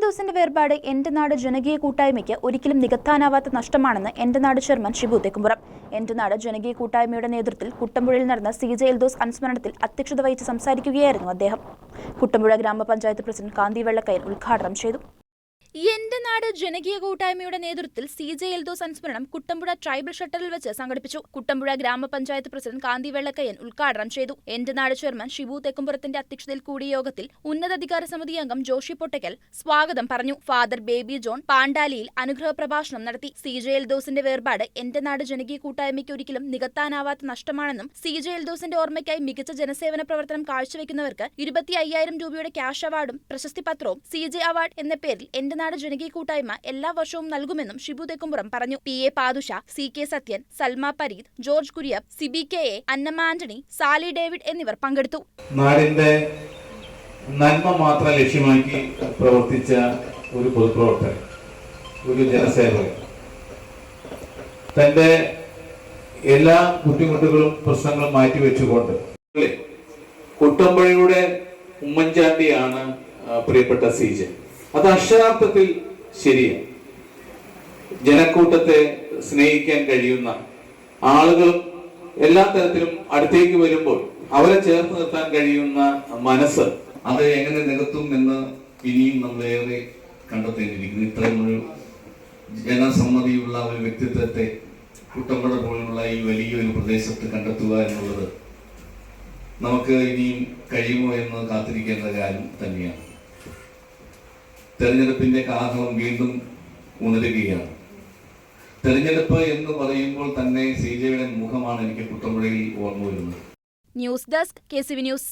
എൽദോസിന്റെ വേർപാട് എന്റെ നാട് ജനകീയ കൂട്ടായ്മയ്ക്ക് ഒരിക്കലും നികത്താനാവാത്ത നഷ്ടമാണെന്ന് എന്റെ നാട് ചെയർമാൻ ഷിബു തെക്കുംപുറം എന്റെ നാട് ജനകീയ കൂട്ടായ്മയുടെ നേതൃത്വത്തിൽ കുട്ടമ്പുഴയിൽ നടന്ന സി ജെ എൽദോസ് അനുസ്മരണത്തിൽ അധ്യക്ഷത വഹിച്ച് സംസാരിക്കുകയായിരുന്നു അദ്ദേഹം. കുട്ടമ്പുഴ ഗ്രാമപഞ്ചായത്ത് പ്രസിഡന്റ് കാന്തി വെള്ളക്കയൻ ഉദ്ഘാടനം ചെയ്തു. എന്റെ നാട് ജനകീയ കൂട്ടായ്മയുടെ നേതൃത്വത്തിൽ സി ജെ എൽദോ സംസ്മരണം കുട്ടമ്പുഴ ട്രൈബൽ ഷട്ടറിൽ വെച്ച് സംഘടിപ്പിച്ചു. കുട്ടമ്പുഴ ഗ്രാമപഞ്ചായത്ത് പ്രസിഡന്റ് കാന്തി വെള്ളക്കയ്യൻ ഉദ്ഘാടനം ചെയ്തു. എന്റെ നാട് ചെയർമാൻ ഷിബു തെക്കുംപുറത്തിന്റെ അധ്യക്ഷതയിൽ കൂടിയ യോഗത്തിൽ ഉന്നതാധികാര സമിതി അംഗം ജോഷി പൊട്ടക്കൽ സ്വാഗതം പറഞ്ഞു. ഫാദർ ബേബി ജോൺ പാണ്ടാലിയിൽ അനുഗ്രഹ പ്രഭാഷണം നടത്തി. സി ജെ എൽദോസിന്റെ വേർപാട് എന്റെ നാട് ജനകീയ കൂട്ടായ്മയ്ക്ക് ഒരിക്കലും നികത്താനാവാത്ത നഷ്ടമാണെന്നും സി ജെ എൽദോസിന്റെ ഓർമ്മയ്ക്കായി മികച്ച ജനസേവന പ്രവർത്തനം കാഴ്ചവെക്കുന്നവർക്ക് ഇരുപത്തി അയ്യായിരം രൂപയുടെ ക്യാഷ് അവാർഡും പ്രശസ്തി പത്രവും സി ജെ അവാർഡ് എന്ന പേരിൽ എന്റെ നാട് ജനകീയ കൂട്ടായ്മ എല്ലാ വർഷവും നൽകുമെന്നും ഷിബു തെക്കുംപുറം പറഞ്ഞു. P. A. Padusha C. K. Sathyan Salma Pareed George Kuriyappu Sibi K. A Annamma Antony Sally David എന്നിവർ പങ്കെടുത്തു. നാടിന്റെ നന്മ മാത്രം ലക്ഷ്യമാക്കി പ്രവർത്തിച്ച ഒരു പൊതുപ്രവർത്തകൻ ഒരു ജനസേവകൻ. തന്റെ എല്ലാ ബുദ്ധിമുട്ടുകളും പ്രശ്നങ്ങളും മാറ്റിവെച്ചുകൊണ്ട് കുട്ടമ്പഴയുടെ ഉമ്മൻചാണ്ടിയാണ് പ്രിയപ്പെട്ട സി. സീജൻ അത് അക്ഷരാർത്ഥത്തിൽ ശരിയാണ് ജനക്കൂട്ടത്തെ സ്നേഹിക്കാൻ കഴിയുന്ന ആളുകൾ എല്ലാ തരത്തിലും അടുത്തേക്ക് വരുമ്പോൾ അവരെ ചേർത്ത് നിർത്താൻ കഴിയുന്ന മനസ്സ് അത് എങ്ങനെ നികത്തും എന്ന് ഇനിയും നമ്മൾ ഏറെ കണ്ടെത്തേണ്ടിയിരിക്കുന്നു. ഇത്രയും ഒരു ജനസമ്മതിയുള്ള ഒരു വ്യക്തിത്വത്തെ കുട്ടമ്പട പോലുള്ള ഈ വലിയൊരു പ്രദേശത്ത് കണ്ടെത്തുക എന്നുള്ളത് നമുക്ക് ഇനിയും കഴിയുമോ എന്ന് കാത്തിരിക്കേണ്ട കാര്യം തന്നെയാണ്. തെരഞ്ഞെടുപ്പിന്റെ കാഹളം വീണ്ടും ഉണരുകയാണ്. തെരഞ്ഞെടുപ്പ് എന്ന് പറയുമ്പോൾ തന്നെ സി ജെയുടെ മുഖമാണ് എനിക്ക് കുട്ടമ്പുഴയിൽ ഓർമ്മ വരുന്നത്. News desk K C V news.